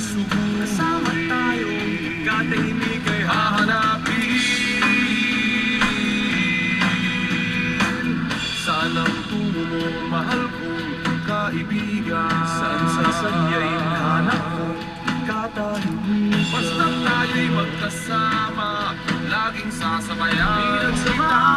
subo Kasama tayo, katahimik ay hahanapin. Saan ang tungo mo, mahal kong kaibigan? Saan sa sadya'y hanap ko, katahimik Basta tayo'y magkasama, laging sasabayan. Pinagsamahan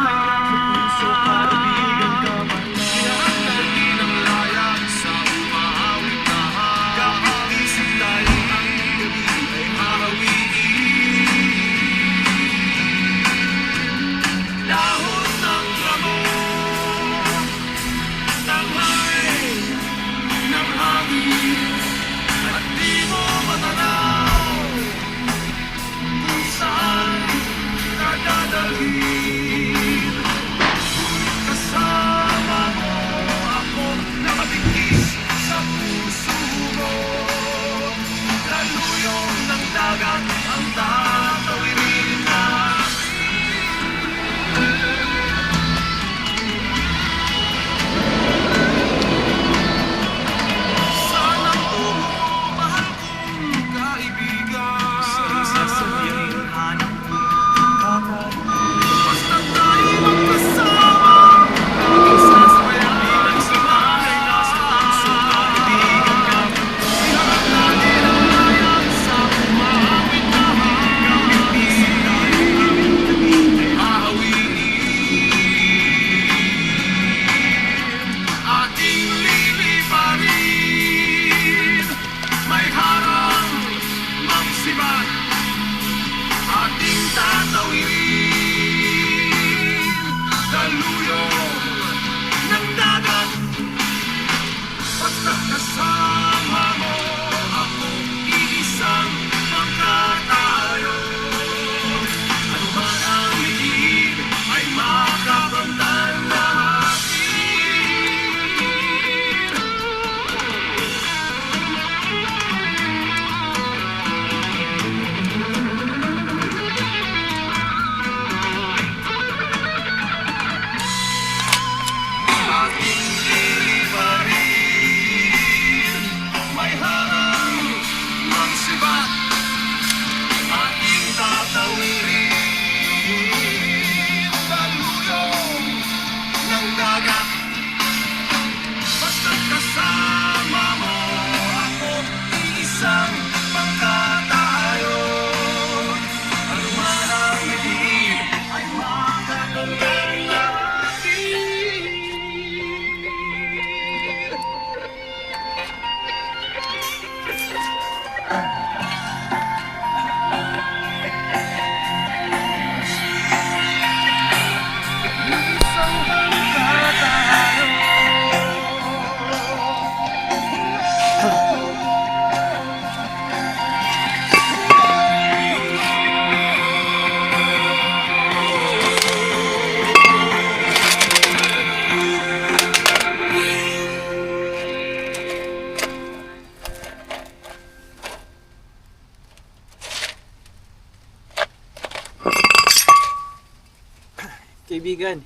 Kaibigan,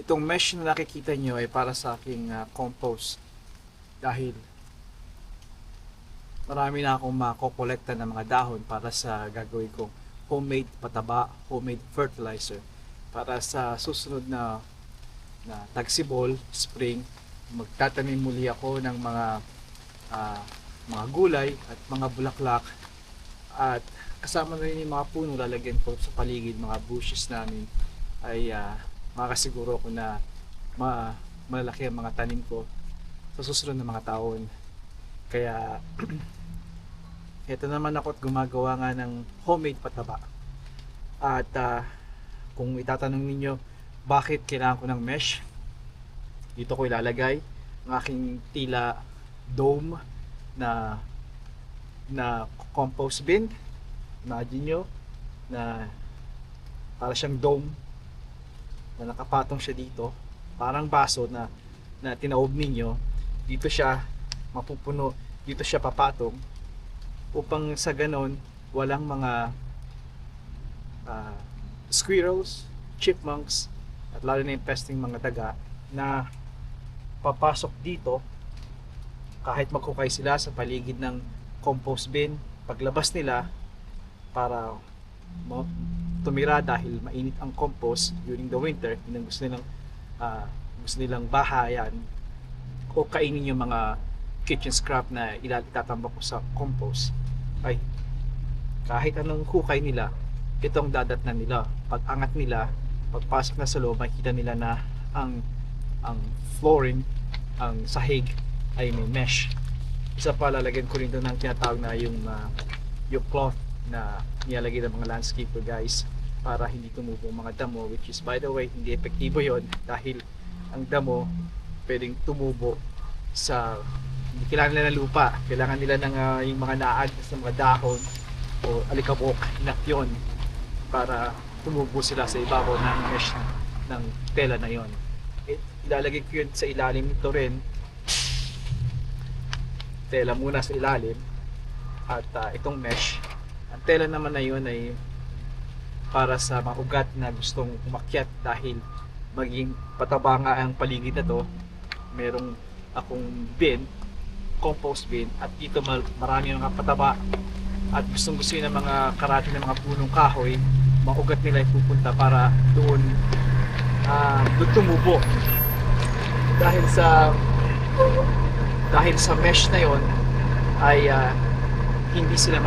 itong mesh na nakikita nyo ay para sa aking ah, compost. Dahil marami na akong makokolekta ng mga dahon para sa gagawin kong homemade pataba, homemade fertilizer. Para sa susunod na na tagsibol, spring, magtatanim muli ako ng mga ah, mga gulay at mga bulaklak at kasama na rin yung mga puno lalagyan ko sa paligid mga bushes namin ay uh, makakasiguro ko na ma malalaki ang mga tanim ko sa susunod na mga taon. Kaya ito naman ako at gumagawa nga ng homemade pataba. At ah, kung itatanong ninyo bakit kailangan ko ng mesh, dito ko ilalagay ang aking tila dome na na compost bin. Imagine nyo na para siyang dome na nakapatong siya dito parang baso na na tinaob ninyo dito siya mapupuno dito siya papatong upang sa ganon walang mga ah, squirrels chipmunks at lalo na yung mga daga na papasok dito kahit maghukay sila sa paligid ng compost bin, paglabas nila para tumira dahil mainit ang compost during the winter, yun ang gusto nilang ah, gusto nilang bahayan o kainin yung mga kitchen scrap na itatambak ko sa compost. Ay kahit anong hukay nila itong dadat na nila pag angat nila pagpasok na sa loob makikita nila na ang ang flooring ang sahig ay may mesh. Isa pa lalagyan ko rin doon ng tinatawag na yung ah, yung cloth na nilalagay ng mga landscaper guys para hindi tumubo mga damo which is by the way hindi epektibo yon dahil ang damo pwedeng tumubo sa hindi kailangan nila ng lupa. Kailangan nila ng ah, yung mga naagos ng mga dahon o alikabok enough yun para tumubo sila sa ibabaw ng mesh ng tela na yon It, ilalagay ko yun sa ilalim nito rin. Tela muna sa ilalim at ah, itong mesh ang tela naman na yun ay para sa mga ugat na gustong umakyat dahil maging pataba nga ang paligid na to merong akong bin compost bin at dito marami mga pataba. At gustong gusto ng mga karati ng mga punong kahoy mga ugat nila ay pupunta para doon ah, doon tumubo. Dahil sa dahil sa mesh na yon ay ah, hindi sila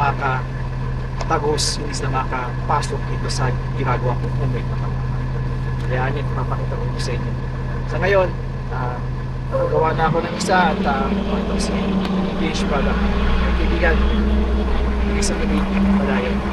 makakatagos, hindi sila makakapasok dito sa ginagawa kong homemade na patamaan. Kaya yan, papakita ko sa inyo. Sa ngayon, uh, gawa na ako ng isa at uh, ito si finished product. Kaibigan, isang gabi, malayo.